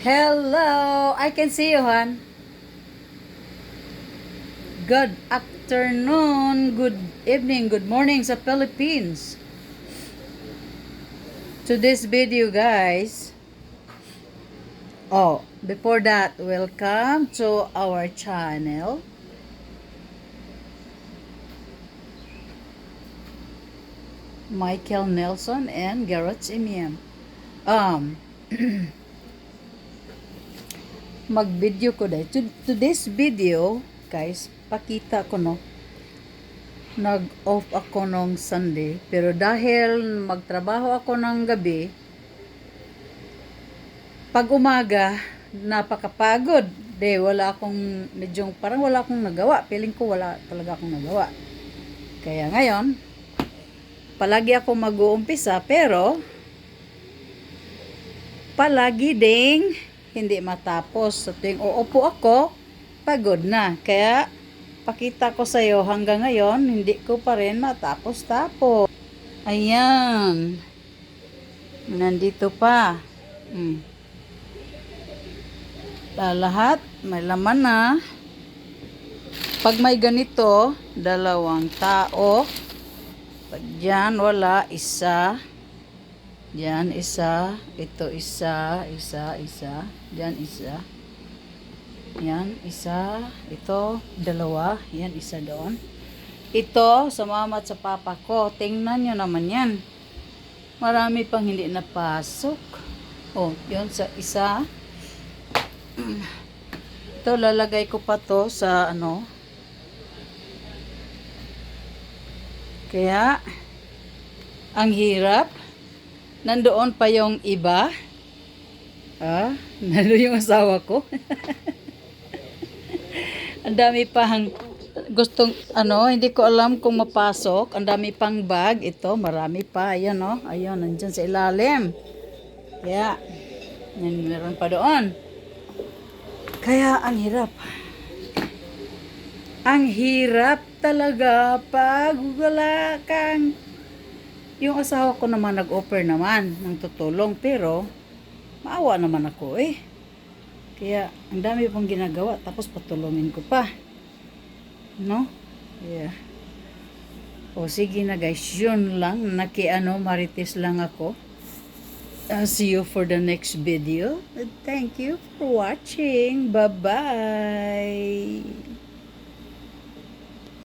Hello! I can see you, Han. Good afternoon, good evening, good morning sa Philippines. To this video, guys. Oh, before that, welcome to our channel. Michael Nelson and Garrett Simiam. Um, mag-video ko dahil. To, to this video, guys, pakita ko no, nag-off ako nung Sunday. Pero dahil magtrabaho ako ng gabi, pag umaga, napakapagod. De, wala akong, medyo, parang wala akong nagawa. Feeling ko wala talaga akong nagawa. Kaya ngayon, palagi ako mag-uumpisa, pero, palagi ding hindi matapos. Sa tuwing uupo ako, pagod na. Kaya, pakita ko sa iyo hanggang ngayon, hindi ko pa rin matapos-tapos. Ayan. Nandito pa. Hmm. Ah, lahat, may laman na. Pag may ganito, dalawang tao. Pag dyan, wala, isa. Diyan, isa. Ito, isa. Isa, isa. Diyan, isa. Yan, isa. Ito, dalawa. Yan, isa doon. Ito, sa mama at sa papa ko. Tingnan nyo naman yan. Marami pang hindi napasok. Oh, yun sa isa. Ito, lalagay ko pa to sa ano. Kaya, ang hirap. Nandoon pa yung iba. Ah, nandoon yung asawa ko. ang dami pang gustong ano, hindi ko alam kung mapasok. Ang dami pang bag. Ito, marami pa. Ayan, no? Ayun, nandyan sa ilalim. Kaya, yan, meron pa doon. Kaya, ang hirap. Ang hirap talaga pag wala kang yung asawa ko naman nag-offer naman ng tutulong pero maawa naman ako eh. Kaya ang dami pang ginagawa tapos patulungin ko pa. No? Yeah. O sige na guys, yun lang. Nakiano, marites lang ako. I'll see you for the next video. Thank you for watching. Bye-bye.